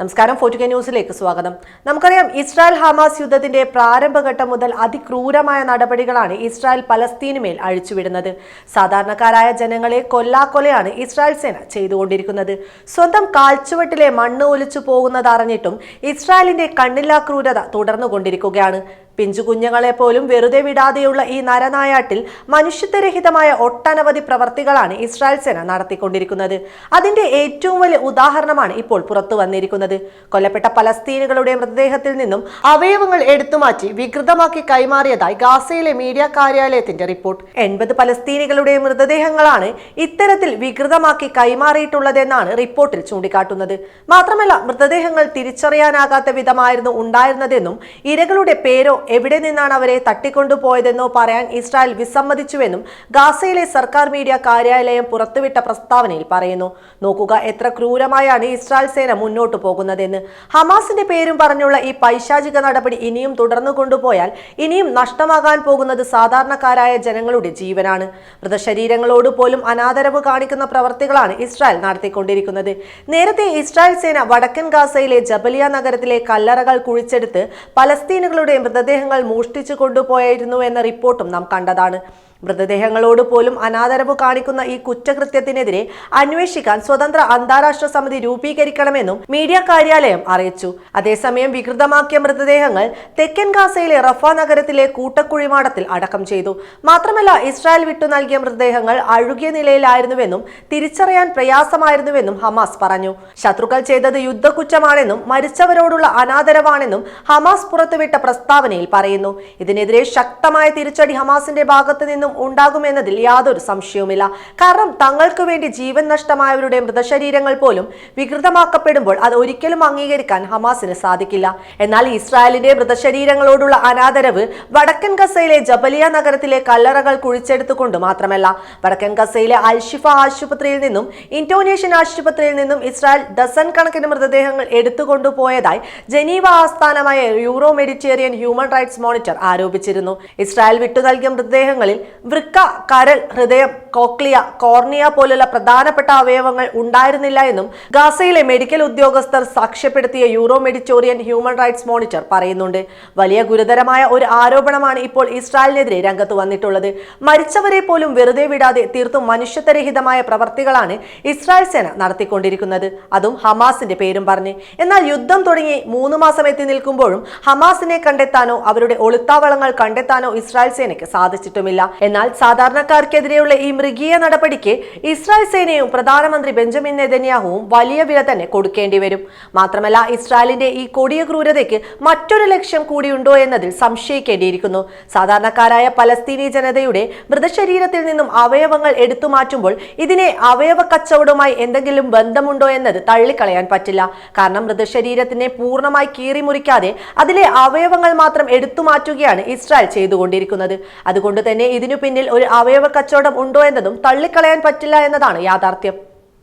നമസ്കാരം. ഫോർട്ടുകെ ന്യൂസിലേക്ക് സ്വാഗതം. നമുക്കറിയാം ഇസ്രായേൽ ഹമാസ് യുദ്ധത്തിന്റെ പ്രാരംഭഘട്ടം മുതൽ അതിക്രൂരമായ നടപടികളാണ് ഇസ്രായേൽ പലസ്തീനുമേൽ അഴിച്ചുവിടുന്നത്. സാധാരണക്കാരായ ജനങ്ങളെ കൊല്ലാക്കൊലയാണ് ഇസ്രായേൽ സേന ചെയ്തുകൊണ്ടിരിക്കുന്നത്. സ്വന്തം കാൽച്ചുവട്ടിലെ മണ്ണ് ഒലിച്ചു പോകുന്നത് അറിഞ്ഞിട്ടും ഇസ്രായേലിന്റെ കണ്ണില്ലാ ക്രൂരത തുടർന്നുകൊണ്ടിരിക്കുകയാണ്. പിഞ്ചു കുഞ്ഞുങ്ങളെ പോലും വെറുതെ വിടാതെയുള്ള ഈ നരനായാട്ടിൽ മനുഷ്യത്വരഹിതമായ ഒട്ടനവധി പ്രവർത്തികളാണ് ഇസ്രായേൽ സേന നടത്തിക്കൊണ്ടിരിക്കുന്നത്. അതിന്റെ ഏറ്റവും വലിയ ഉദാഹരണമാണ് ഇപ്പോൾ പുറത്തു വന്നിരിക്കുന്നത്. കൊല്ലപ്പെട്ട പലസ്തീനുകളുടെ മൃതദേഹത്തിൽ നിന്നും അവയവങ്ങൾ എടുത്തുമാറ്റി വികൃതമാക്കി കൈമാറിയതായി ഗാസയിലെ മീഡിയ കാര്യാലയത്തിന്റെ റിപ്പോർട്ട്. എൺപത് പലസ്തീനികളുടെ മൃതദേഹങ്ങളാണ് ഇത്തരത്തിൽ വികൃതമാക്കി കൈമാറിയിട്ടുള്ളതെന്നാണ് റിപ്പോർട്ടിൽ ചൂണ്ടിക്കാട്ടുന്നത്. മാത്രമല്ല മൃതദേഹങ്ങൾ തിരിച്ചറിയാനാകാത്ത വിധമായിരുന്നു ഉണ്ടായിരുന്നതെന്നും ഇരകളുടെ പേരോ എവിടെ നിന്നാണ് അവരെ തട്ടിക്കൊണ്ടുപോയതെന്നോ പറയാൻ ഇസ്രായേൽ വിസമ്മതിച്ചുവെന്നും ഗാസയിലെ സർക്കാർ മീഡിയ കാര്യാലയം പുറത്തുവിട്ട പ്രസ്താവനയിൽ പറയുന്നു. നോക്കുക എത്ര ക്രൂരമായാണ് ഇസ്രായേൽ സേന മുന്നോട്ടു പോകുന്നതെന്ന്. ഹമാസിന്റെ പേരും പറഞ്ഞുള്ള ഈ പൈശാചിക നടപടി ഇനിയും തുടർന്നു കൊണ്ടുപോയാൽ ഇനിയും നഷ്ടമാകാൻ പോകുന്നത് സാധാരണക്കാരായ ജനങ്ങളുടെ ജീവനാണ്. മൃതശരീരങ്ങളോട് പോലും അനാദരവ് കാണിക്കുന്ന പ്രവർത്തികളാണ് ഇസ്രായേൽ നടത്തിക്കൊണ്ടിരിക്കുന്നത്. നേരത്തെ ഇസ്രായേൽ സേന വടക്കൻ ഗാസയിലെ ജബലിയ നഗരത്തിലെ കല്ലറകൾ കുഴിച്ചെടുത്ത് പലസ്തീനുകളുടെ മൃതദേഹങ്ങൾ മോഷ്ടിച്ചു കൊണ്ടുപോയായിരുന്നു എന്ന റിപ്പോർട്ടും നാം കണ്ടതാണ്. മൃതദേഹങ്ങളോട് പോലും അനാദരവ് കാണിക്കുന്ന ഈ കുറ്റകൃത്യത്തിനെതിരെ അന്വേഷിക്കാൻ സ്വതന്ത്ര അന്താരാഷ്ട്ര സമിതി രൂപീകരിക്കണമെന്നും മീഡിയ കാര്യാലയം അറിയിച്ചു. അതേസമയം വികൃതമാക്കിയ മൃതദേഹങ്ങൾ തെക്കൻ ഗാസയിലെ റഫ നഗരത്തിലെ കൂട്ടക്കുഴിമാടത്തിൽ അടക്കം ചെയ്തു. മാത്രമല്ല ഇസ്രായേൽ വിട്ടു നൽകിയ മൃതദേഹങ്ങൾ അഴുകിയ നിലയിലായിരുന്നുവെന്നും തിരിച്ചറിയാൻ പ്രയാസമായിരുന്നുവെന്നും ഹമാസ് പറഞ്ഞു. ശത്രുക്കൾ ചെയ്തത് യുദ്ധക്കുറ്റമാണെന്നും മരിച്ചവരോടുള്ള അനാദരവാണെന്നും ഹമാസ് പുറത്തുവിട്ട പ്രസ്താവനയിൽ പറയുന്നു. ഇതിനെതിരെ ശക്തമായ തിരിച്ചടി ഹമാസിന്റെ ഭാഗത്തു നിന്നും ഉണ്ടാകുമെന്നതിൽ യാതൊരു സംശയവുമില്ല. കാരണം തങ്ങൾക്ക് വേണ്ടി ജീവൻ നഷ്ടമായവരുടെ മൃതശരീരങ്ങൾ പോലും വികൃതമാക്കപ്പെടുമ്പോൾ അത് ഒരിക്കലും അംഗീകരിക്കാൻ ഹമാസിന് സാധിക്കില്ല. എന്നാൽ ഇസ്രായേലിന്റെ മൃതശരീരങ്ങളോടുള്ള അനാദരവ് വടക്കൻ ഗസയിലെ ജബലിയ നഗരത്തിലെ കല്ലറകൾ കുഴിച്ചെടുത്തുകൊണ്ട് മാത്രമല്ല വടക്കൻ ഗസയിലെ അൽഷിഫ ആശുപത്രിയിൽ നിന്നും ഇന്തോനേഷ്യൻ ആശുപത്രിയിൽ നിന്നും ഇസ്രായേൽ ഡസൻ കണക്കിന് മൃതദേഹങ്ങൾ എടുത്തുകൊണ്ടുപോയതായി ജനീവ ആസ്ഥാനമായ Euro Mediterranean Human Rights Monitor ആരോപിച്ചിരുന്നു. ഇസ്രായേൽ വിട്ടു നൽകിയ മൃതദേഹങ്ങളിൽ വൃക്ക കരൾ ഹൃദയം കോക്ലിയ കോർണിയ പോലുള്ള പ്രധാനപ്പെട്ട അവയവങ്ങൾ ഉണ്ടായിരുന്നില്ല എന്നും ഗാസയിലെ മെഡിക്കൽ ഉദ്യോഗസ്ഥർ സാക്ഷ്യപ്പെടുത്തിയ Euro Mediterranean Human Rights Monitor പറയുന്നുണ്ട്. വലിയ ഗുരുതരമായ ഒരു ആരോപണമാണ് ഇപ്പോൾ ഇസ്രായേലിനെതിരെ രംഗത്ത് വന്നിട്ടുള്ളത്. മരിച്ചവരെ പോലും വെറുതെ വിടാതെ തീർത്തും മനുഷ്യത്വരഹിതമായ പ്രവർത്തികളാണ് ഇസ്രായേൽ സേന നടത്തിക്കൊണ്ടിരിക്കുന്നത്. അതും ഹമാസിന്റെ പേരും പറഞ്ഞ്. എന്നാൽ യുദ്ധം തുടങ്ങി മൂന്ന് മാസം എത്തി നിൽക്കുമ്പോഴും ഹമാസിനെ കണ്ടെത്താനോ അവരുടെ ഒളിത്താവളങ്ങൾ കണ്ടെത്താനോ ഇസ്രായേൽ സേനയ്ക്ക് സാധിച്ചിട്ടുമില്ല. എന്നാൽ സാധാരണക്കാർക്കെതിരെയുള്ള ഈ മൃഗീയ നടപടിക്ക് ഇസ്രായേൽ സേനയും പ്രധാനമന്ത്രി ബെഞ്ചമിൻ നെതന്യാഹുവും വലിയ വില തന്നെ കൊടുക്കേണ്ടി വരും. മാത്രമല്ല ഇസ്രായേലിന്റെ ഈ കൊടിയ ക്രൂരതയ്ക്ക് മറ്റൊരു ലക്ഷ്യം കൂടിയുണ്ടോ എന്നതിൽ സംശയിക്കേണ്ടിയിരിക്കുന്നു. സാധാരണക്കാരായ പലസ്തീനി ജനതയുടെ മൃതശരീരത്തിൽ നിന്നും അവയവങ്ങൾ എടുത്തു മാറ്റുമ്പോൾ ഇതിനെ അവയവ കച്ചവടവുമായി എന്തെങ്കിലും ബന്ധമുണ്ടോ എന്നത് തള്ളിക്കളയാൻ പറ്റില്ല. കാരണം മൃതശരീരത്തിനെ പൂർണമായി കീറിമുറിക്കാതെ അതിലെ അവയവങ്ങൾ മാത്രം എടുത്തു മാറ്റുകയാണ് ഇസ്രായേൽ ചെയ്തുകൊണ്ടിരിക്കുന്നത്. അതുകൊണ്ട് തന്നെ ഇതിനു പിന്നിൽ ഒരു അവയവ കച്ചവടം ഉണ്ടോ എന്നതും തള്ളിക്കളയാൻ പറ്റില്ല എന്നതാണ് യാഥാർത്ഥ്യം.